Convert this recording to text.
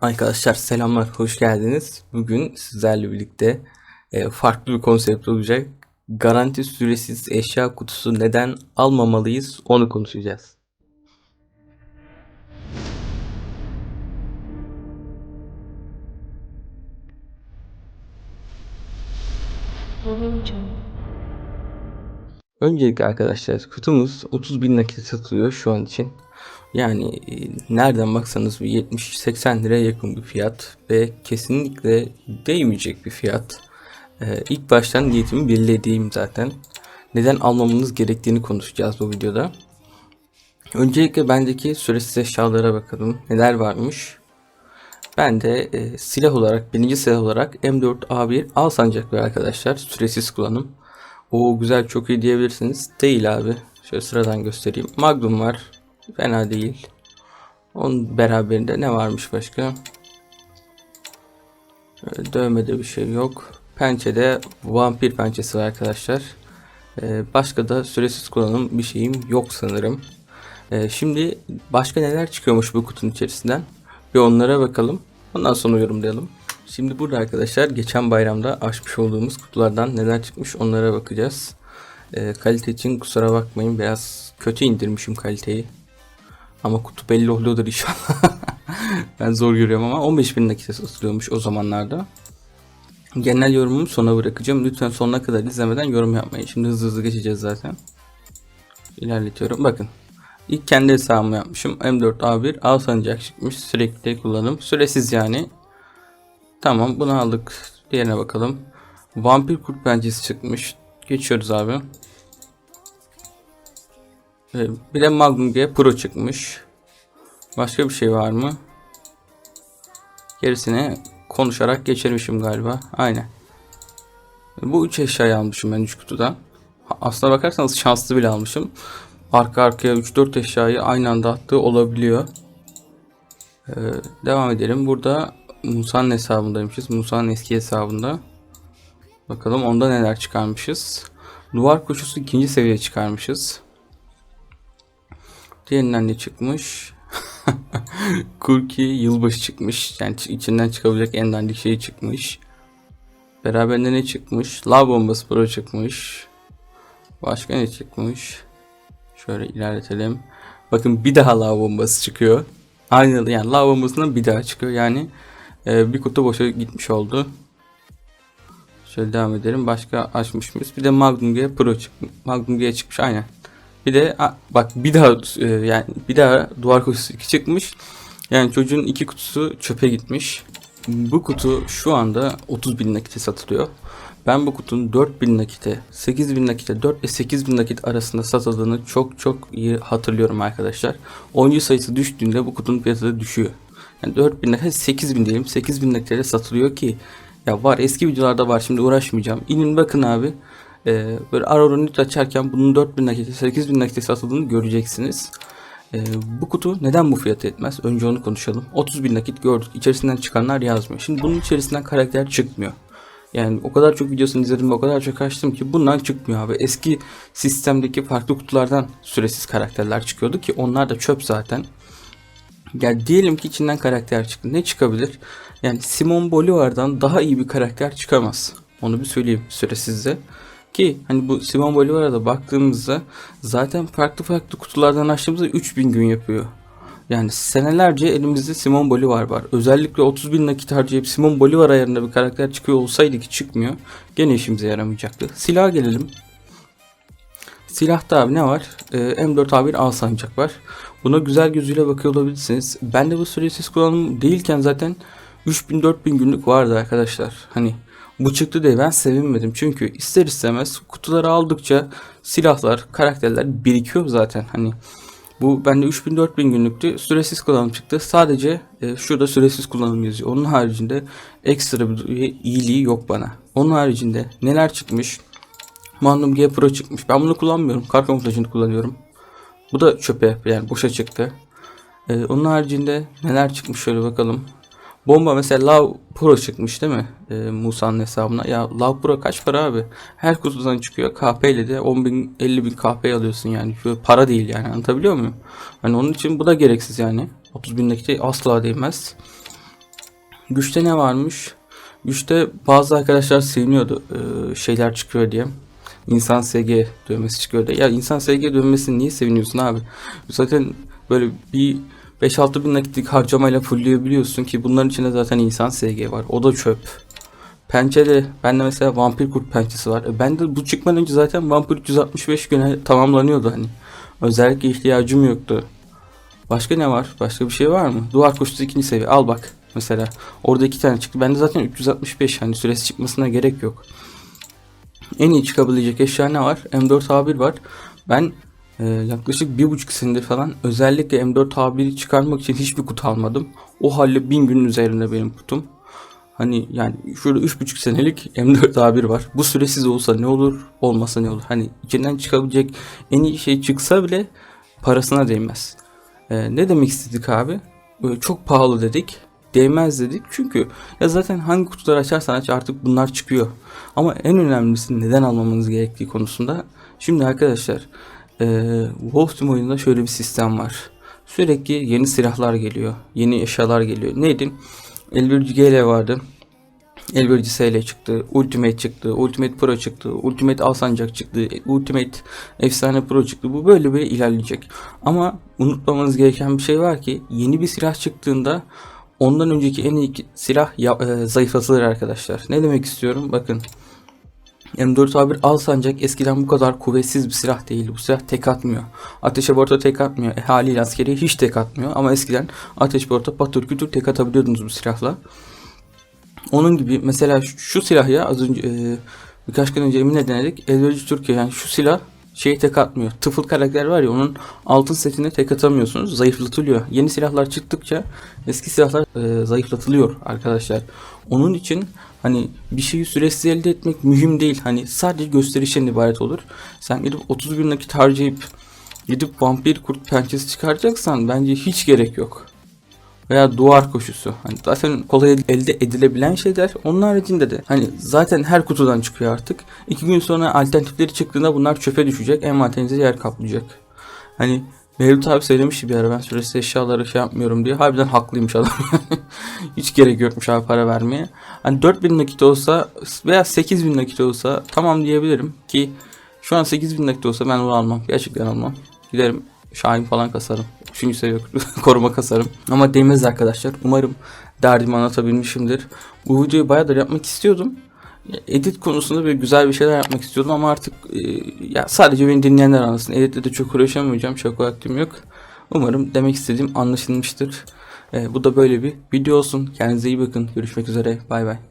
Arkadaşlar selamlar, hoş geldiniz. Bugün sizlerle birlikte e, farklı bir konsept olacak. Garanti süresiz eşya kutusu neden almamalıyız onu konuşacağız. Öncelikle arkadaşlar kutumuz 30 bin nakit satılıyor şu an için. Yani e, nereden baksanız bir 70-80 liraya yakın bir fiyat ve kesinlikle değmeyecek bir fiyat. Ee, ilk baştan niyetimi belirlediğim zaten. Neden almamanız gerektiğini konuşacağız bu videoda. Öncelikle bendeki süresiz eşyalara bakalım. Neler varmış. Ben de e, silah olarak, birinci silah olarak M4A1 al sancak var arkadaşlar. Süresiz kullanım. O güzel çok iyi diyebilirsiniz. Değil abi. Şöyle sıradan göstereyim. Magnum var. Fena değil. Onun beraberinde ne varmış başka? Ee, Dövmede bir şey yok. Pençede vampir pençesi var arkadaşlar. Ee, başka da süresiz kullanım bir şeyim yok sanırım. Ee, şimdi başka neler çıkıyormuş bu kutunun içerisinden? Bir onlara bakalım. Ondan sonra yorumlayalım. Şimdi burada arkadaşlar geçen bayramda açmış olduğumuz kutulardan neler çıkmış onlara bakacağız. Ee, kalite için kusura bakmayın biraz kötü indirmişim kaliteyi. Ama kutu belli oluyordur inşallah. ben zor görüyorum ama 15 bin nakite satılıyormuş o zamanlarda. Genel yorumumu sona bırakacağım. Lütfen sonuna kadar izlemeden yorum yapmayın. Şimdi hızlı hızlı geçeceğiz zaten. İlerletiyorum. Bakın. İlk kendi hesabımı yapmışım. M4A1 al sancak çıkmış. Sürekli kullanım. Süresiz yani. Tamam bunu aldık. Diğerine bakalım. Vampir kurt pençesi çıkmış. Geçiyoruz abi. Ee, Bir de Magnum G Pro çıkmış. Başka bir şey var mı? Gerisini konuşarak geçirmişim galiba. Aynen. Bu üç eşyayı almışım ben 3 kutudan. Aslına bakarsanız şanslı bile almışım. Arka arkaya 3-4 eşyayı aynı anda attığı olabiliyor. Ee, devam edelim. Burada Musa'nın hesabındaymışız. Musa'nın eski hesabında. Bakalım onda neler çıkarmışız. Duvar koşusu ikinci seviye çıkarmışız. Diğerinden ne çıkmış? Kurki yılbaşı çıkmış. Yani içinden çıkabilecek en dandik şey çıkmış. Beraberinde ne çıkmış? Lav bombası pro çıkmış. Başka ne çıkmış? Şöyle ilerletelim. Bakın bir daha lav bombası çıkıyor. Aynı yani lav bombasından bir daha çıkıyor. Yani e, bir kutu boşa gitmiş oldu. Şöyle devam edelim. Başka açmış mıyız? Bir de Magnum G Pro çıkmış. Magnum G çıkmış aynen. Bir de bak bir daha e, yani bir daha duvar koşusu 2 çıkmış. Yani çocuğun iki kutusu çöpe gitmiş. Bu kutu şu anda 30 bin nakite satılıyor. Ben bu kutunun 4 bin nakite, 8 bin nakite, 4 ve 8 bin nakit arasında satıldığını çok çok iyi hatırlıyorum arkadaşlar. Oyuncu sayısı düştüğünde bu kutunun fiyatı düşüyor. Yani 4 bin nakite, 8 bin diyelim. 8 bin nakite satılıyor ki ya var eski videolarda var şimdi uğraşmayacağım. İnin bakın abi. Ee, böyle Aurora açarken bunun 4000 nakite 8000 nakite satıldığını göreceksiniz. Ee, bu kutu neden bu fiyatı etmez? Önce onu konuşalım. 30 bin nakit gördük. İçerisinden çıkanlar yazmıyor. Şimdi bunun içerisinden karakter çıkmıyor. Yani o kadar çok videosunu izledim o kadar çok açtım ki bundan çıkmıyor abi. Eski sistemdeki farklı kutulardan süresiz karakterler çıkıyordu ki onlar da çöp zaten. Yani diyelim ki içinden karakter çıktı. Ne çıkabilir? Yani Simon Bolivar'dan daha iyi bir karakter çıkamaz. Onu bir söyleyeyim süresizde. Ki hani bu Simon Bolivar'a da baktığımızda zaten farklı farklı kutulardan açtığımızda 3000 gün yapıyor. Yani senelerce elimizde Simon Bolivar var. Özellikle 30 bin nakit harcayıp Simon Bolivar ayarında bir karakter çıkıyor olsaydı ki çıkmıyor. Gene işimize yaramayacaktı. Silaha gelelim. Silahta abi ne var? Ee, M4A1 al sancak var. Buna güzel gözüyle bakıyor olabilirsiniz. Ben de bu süresiz kullanım değilken zaten 3000-4000 günlük vardı arkadaşlar. Hani bu çıktı diye ben sevinmedim. Çünkü ister istemez kutuları aldıkça silahlar, karakterler birikiyor zaten. Hani bu bende 3000-4000 günlüktü. Süresiz kullanım çıktı. Sadece e, şurada süresiz kullanım yazıyor. Onun haricinde ekstra bir iyiliği yok bana. Onun haricinde neler çıkmış? Magnum G Pro çıkmış. Ben bunu kullanmıyorum. Kar kamuflajını kullanıyorum. Bu da çöpe yani boşa çıktı. Ee, onun haricinde neler çıkmış şöyle bakalım. Bomba mesela Lav Pro çıkmış değil mi? Ee, Musa'nın hesabına. Ya Lav Pro kaç para abi? Her kutudan çıkıyor. KP ile de 10 bin 50 bin KP alıyorsun yani. Şu para değil yani anlatabiliyor muyum? Hani onun için bu da gereksiz yani. 30 bin nakite asla değmez. Güçte ne varmış? Güçte bazı arkadaşlar seviniyordu ee, şeyler çıkıyor diye. İnsan SG dövmesi çıkıyor diye. Ya insan SG dövmesi niye seviniyorsun abi? Zaten böyle bir 5-6 bin nakitlik harcamayla fullleyebiliyorsun ki bunların içinde zaten insan SG var. O da çöp. Pençede bende mesela vampir kurt pençesi var. E ben de bu çıkmadan önce zaten vampir 365 güne tamamlanıyordu hani. Özellikle ihtiyacım yoktu. Başka ne var? Başka bir şey var mı? Duvar koşusu ikinci seviye. Al bak mesela. Orada iki tane çıktı. Bende zaten 365 hani süresi çıkmasına gerek yok. En iyi çıkabilecek eşya ne var? M4A1 var. Ben e, yaklaşık bir buçuk senedir falan özellikle M4A1'i çıkarmak için hiçbir kutu almadım. O halde bin günün üzerinde benim kutum. Hani yani şurada üç buçuk senelik M4A1 var. Bu süresiz olsa ne olur, olmasa ne olur? Hani içinden çıkabilecek en iyi şey çıksa bile parasına değmez. Ee, ne demek istedik abi? Böyle çok pahalı dedik. Değmez dedik. Çünkü ya zaten hangi kutuları açarsan aç artık bunlar çıkıyor. Ama en önemlisi neden almamız gerektiği konusunda. Şimdi arkadaşlar ee, Wolf Team oyununda şöyle bir sistem var. Sürekli yeni silahlar geliyor. Yeni eşyalar geliyor. Neydi? Elbirci GL vardı. Elbirci SL çıktı. Ultimate çıktı. Ultimate Pro çıktı. Ultimate Alsancak çıktı. Ultimate Efsane Pro çıktı. Bu böyle böyle ilerleyecek. Ama unutmamanız gereken bir şey var ki yeni bir silah çıktığında ondan önceki en iyi silah ya- e, zayıflatılır arkadaşlar. Ne demek istiyorum? Bakın M4A1 Alsancak eskiden bu kadar kuvvetsiz bir silah değildi. Bu silah tek atmıyor. Ateşe borta tek atmıyor. E, haliyle askeri hiç tek atmıyor. Ama eskiden ateş borta patır kütür tek atabiliyordunuz bu silahla. Onun gibi mesela şu, şu silah ya az önce e, birkaç gün önce Emin'le denedik. Elverici Türkiye yani şu silah şey tek atmıyor. Tıfıl karakter var ya onun altın setine tek atamıyorsunuz. Zayıflatılıyor. Yeni silahlar çıktıkça eski silahlar e, zayıflatılıyor arkadaşlar. Onun için hani bir şeyi süresiz elde etmek mühim değil. Hani sadece gösterişten ibaret olur. Sen gidip 30 bin nakit harcayıp gidip vampir kurt pençesi çıkaracaksan bence hiç gerek yok veya duvar koşusu. Hani zaten kolay elde edilebilen şeyler. Onun haricinde de hani zaten her kutudan çıkıyor artık. İki gün sonra alternatifleri çıktığında bunlar çöpe düşecek. Envanterinize yer kaplayacak. Hani Mevlüt abi söylemişti bir ara ben süresiz eşyaları şey yapmıyorum diye. Harbiden haklıymış adam. Hiç gerek yokmuş abi para vermeye. Hani 4000 nakit olsa veya 8000 nakit olsa tamam diyebilirim ki şu an 8000 nakit olsa ben onu almam. Gerçekten almam. Giderim Şahin falan kasarım. Üçüncü seviye koruma kasarım. Ama değmez arkadaşlar. Umarım derdimi anlatabilmişimdir. Bu videoyu bayağıdır yapmak istiyordum. Edit konusunda böyle güzel bir şeyler yapmak istiyordum ama artık e, ya sadece beni dinleyenler anlasın. Editle de çok uğraşamayacağım. Çok vaktim yok. Umarım demek istediğim anlaşılmıştır. E, bu da böyle bir video olsun. Kendinize iyi bakın. Görüşmek üzere. Bay bay.